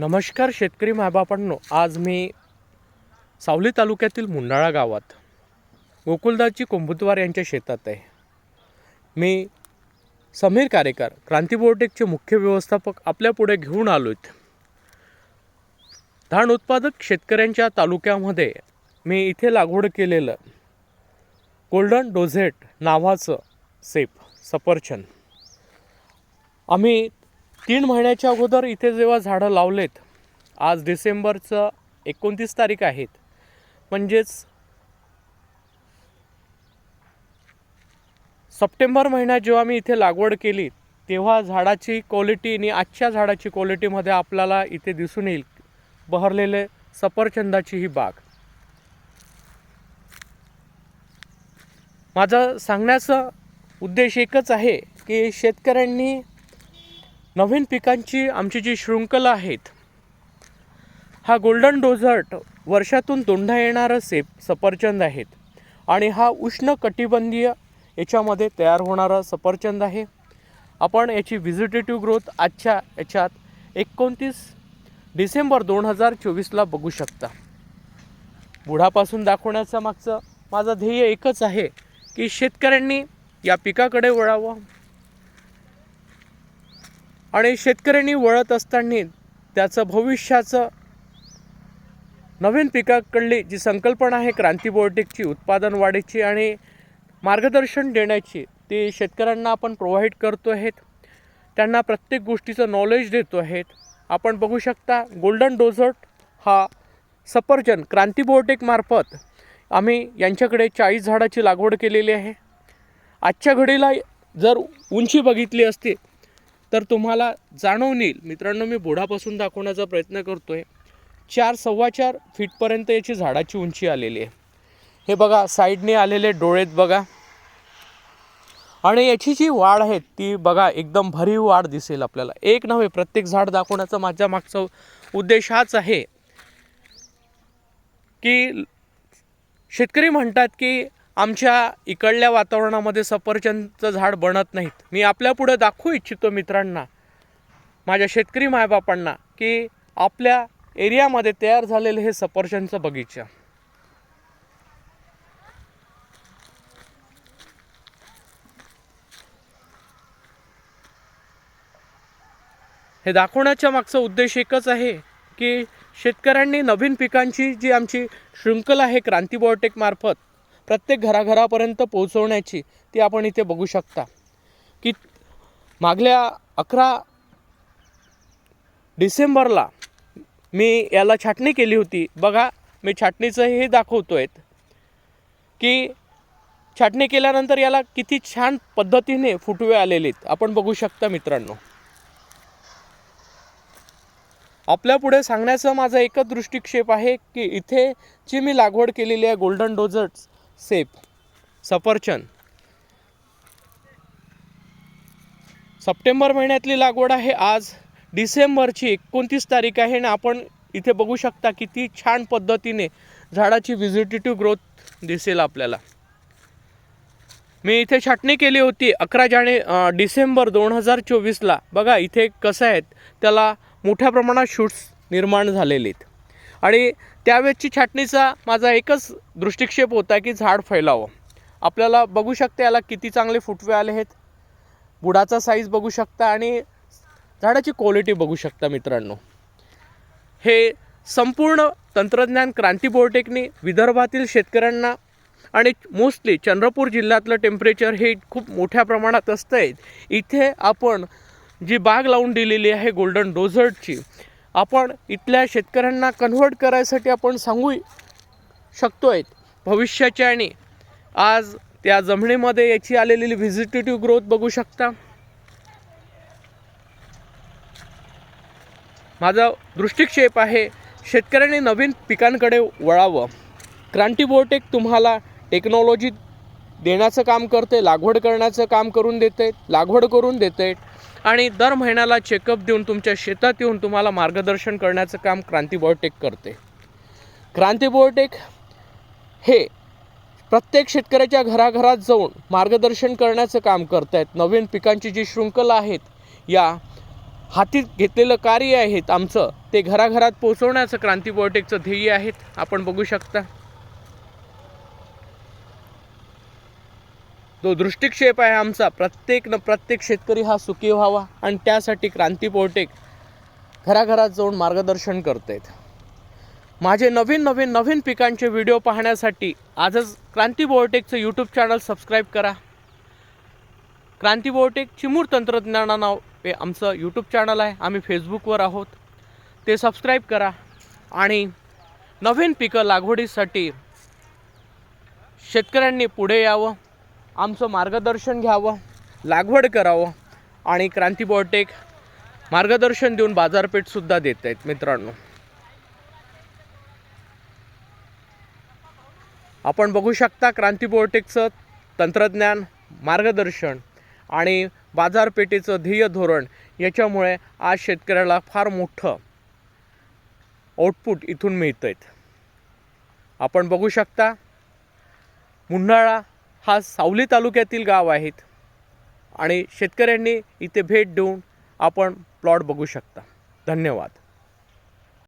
नमस्कार शेतकरी मायबापांनो आज मी सावली तालुक्यातील मुंडाळा गावात गोकुलदासजी कुंभुतवार यांच्या शेतात आहे. मी समीर कारेकर क्रांती बोर्टेकचे मुख्य व्यवस्थापक आपल्यापुढे घेऊन आलो आहेत धान उत्पादक शेतकऱ्यांच्या तालुक्यामध्ये मी इथे लागवड केलेलं गोल्डन डोझेट नावाचं सेप सफरचंद. आम्ही तीन महिन्याच्या अगोदर इथे जेव्हा झाडं लावलेत आज डिसेंबरचं एकोणतीस तारीख आहेत. म्हणजेच सप्टेंबर महिन्यात जेव्हा मी इथे लागवड केली तेव्हा झाडाची क्वालिटी आणि आजच्या झाडाची क्वालिटीमध्ये आपल्याला इथे दिसून येईल. बहरलेले सफरचंदाची ही बाग. माझा सांगण्याचा उद्देश एकच आहे की शेतकऱ्यांनी नवीन पिकांची आमची जी शृंखला आहेत हा गोल्डन डोझर्ट वर्षातून दोनदा येणारं सेप सफरचंद आहेत. आणि हा उष्ण कटिबंधीय याच्यामध्ये तयार होणारा सफरचंद आहे. आपण याची व्हिजिटेटिव्ह ग्रोथ आजच्या याच्यात एकोणतीस डिसेंबर दोन हजार चोवीसला बघू शकता. बुढापासून दाखवण्याचं मागचं माझं ध्येय एकच आहे की शेतकऱ्यांनी या पिकाकडे वळावं. आणि शेतकऱ्यांनी वळत असताना त्याचं भविष्याचं नवीन पिकाकडली जी संकल्पना आहे क्रांतीबोर्टिकची उत्पादन वाढीची आणि मार्गदर्शन देण्याची ती शेतकऱ्यांना आपण प्रोव्हाइड करतो आहेत. त्यांना प्रत्येक गोष्टीचं नॉलेज देतो आहेत. आपण बघू शकता गोल्डन डोझर्ट हा सफरचंद क्रांती आम्ही यांच्याकडे चाळीस झाडाची लागवड केलेली आहे. आजच्या घडीला जर उंची बघितली असती तर तुम्हाला जाणवून येईल. मित्रांनो मी बुढापासून दाखवण्याचा प्रयत्न करतो आहे चार सव्वा चार फीटपर्यंत याची झाडाची उंची आलेली आहे. हे बघा साईडने आलेले डोळेत बघा. आणि याची जी वाढ आहे ती बघा एकदम भरीव वाढ दिसेल आपल्याला. एक नव्हे प्रत्येक झाड दाखवण्याचा माझ्या मागचा उद्देश हाच आहे की शेतकरी म्हणतात की आमच्या इकडल्या वातावरणामध्ये सफरचंदचं झाड बनत नाहीत. मी आपल्या पुढे दाखवू इच्छितो मित्रांना माझ्या शेतकरी मायबापांना की आपल्या एरियामध्ये तयार झालेलं हे सफरचंदचं बगीचा. हे दाखवण्याच्या मागचा उद्देश एकच आहे की शेतकऱ्यांनी नवीन पिकांची जी आमची शृंखला आहे क्रांती मार्फत प्रत्येक घराघरापर्यंत पोहोचवण्याची ती आपण इथे बघू शकता. की मागल्या अकरा डिसेंबरला मी याला छाटणी केली होती. बघा मी छाटणीचं हे दाखवतो आहेत की छाटणी केल्यानंतर याला किती छान पद्धतीने फुटवे आलेले आहेत आपण बघू शकता मित्रांनो. आपल्या पुढे सांगण्याचा माझा एकच दृष्टिक्षेप आहे की इथे जी मी लागवड केलेली आहे गोल्डन डोझर्ट सेप सफरचंद. सप्टेंबर महिन्यातली लागवड आहे आज. डिसेंबरची एकोणतीस तारीख आहे आणि आपण इथे बघू शकता किती छान पद्धतीने झाडाची व्हिजिटेटिव्ह ग्रोथ दिसेल आपल्याला. मी इथे छाटणी केली होती अकरा जाने डिसेंबर दोन हजार चोवीसला. बघा इथे कसं आहेत त्याला मोठ्या प्रमाणात शूट्स निर्माण झालेले आहेत. आणि त्यावेळेसची छाटणीचा माझा एकच दृष्टिक्षेप होता की झाड फैलावं. आपल्याला बघू शकता याला किती चांगले फुटवे आले आहेत. बुडाचा साईज बघू शकता आणि झाडाची क्वालिटी बघू शकता मित्रांनो. हे संपूर्ण तंत्रज्ञान क्रांती बोर्टेकनी विदर्भातील शेतकऱ्यांना आणि मोस्टली चंद्रपूर जिल्ह्यातलं टेम्परेचर हे खूप मोठ्या प्रमाणात असतं आहे इथे आपण जी बाग लावून दिलेली आहे गोल्डन डोझर्टची आपण इथल्या शेतकऱ्यांना कन्व्हर्ट करायसाठी आपण सांगू शकतो आहेत भविष्याच्या आणि आज त्या जमिनीमध्ये याची आलेली व्हिजिटेटिव्ह ग्रोथ बघू शकता. माझा दृष्टिक्षेप आहे शेतकऱ्यांनी नवीन पिकांकडे वळावं. क्रांती बोटेक तुम्हाला टेक्नॉलॉजी देण्याचं काम करते लागवड करण्याचं काम करून देते लागवड करून देते. आणि दर महिन्याला चेकअप देऊन तुमच्या शेतात येऊन तुम्हाला मार्गदर्शन करण्याचं काम क्रांती बायोटेक करते. क्रांती बायोटेक हे प्रत्येक शेतकऱ्याच्या घराघरात जाऊन मार्गदर्शन करण्याचं काम करत आहेत नवीन पिकांची जी शृंखला आहेत या हाती घेतलेलं कार्य आहेत आमचं ते घराघरात पोचवण्याचं क्रांती बायोटेकचं ध्येय आहेत. आपण बघू शकता. जो दृष्टिक्षेप आहे आमचा. प्रत्येक न प्रत्येक शेतकरी हा सुखी व्हावा आणि त्यासाठी क्रांती पोर्टेक घराघरात जाऊन मार्गदर्शन करत आहेत माझे नवीन नवीन नवीन पिकांचे व्हिडिओ पाहण्यासाठी आजच क्रांती बोर्टेकचं यूट्यूब चॅनल सबस्क्राईब करा. क्रांती बोर्टेक चिमूर तंत्रज्ञाना नाव हे आमचं यूट्यूब चॅनल आहे. आम्ही फेसबुकवर आहोत. ते सबस्क्राईब करा. आणि नवीन पिकं लागवडीसाठी शेतकऱ्यांनी पुढे यावं. आमचं मार्गदर्शन घ्यावं लागवड करावं आणि क्रांती बॉटेक मार्गदर्शन देऊन बाजारपेठसुद्धा देत आहेत मित्रांनो. आपण बघू शकता क्रांती बॉटेकचं तंत्रज्ञान मार्गदर्शन आणि बाजारपेठेचं ध्येय धोरण याच्यामुळे आज शेतकऱ्याला फार मोठं आउटपुट इथून मिळतं आहेत आपण बघू शकता मुन्हाळा हा सावली तालुक्यातील गाव आहेत. आणि शेतकऱ्यांनी इथे भेट देऊन आपण प्लॉट बघू शकता. धन्यवाद.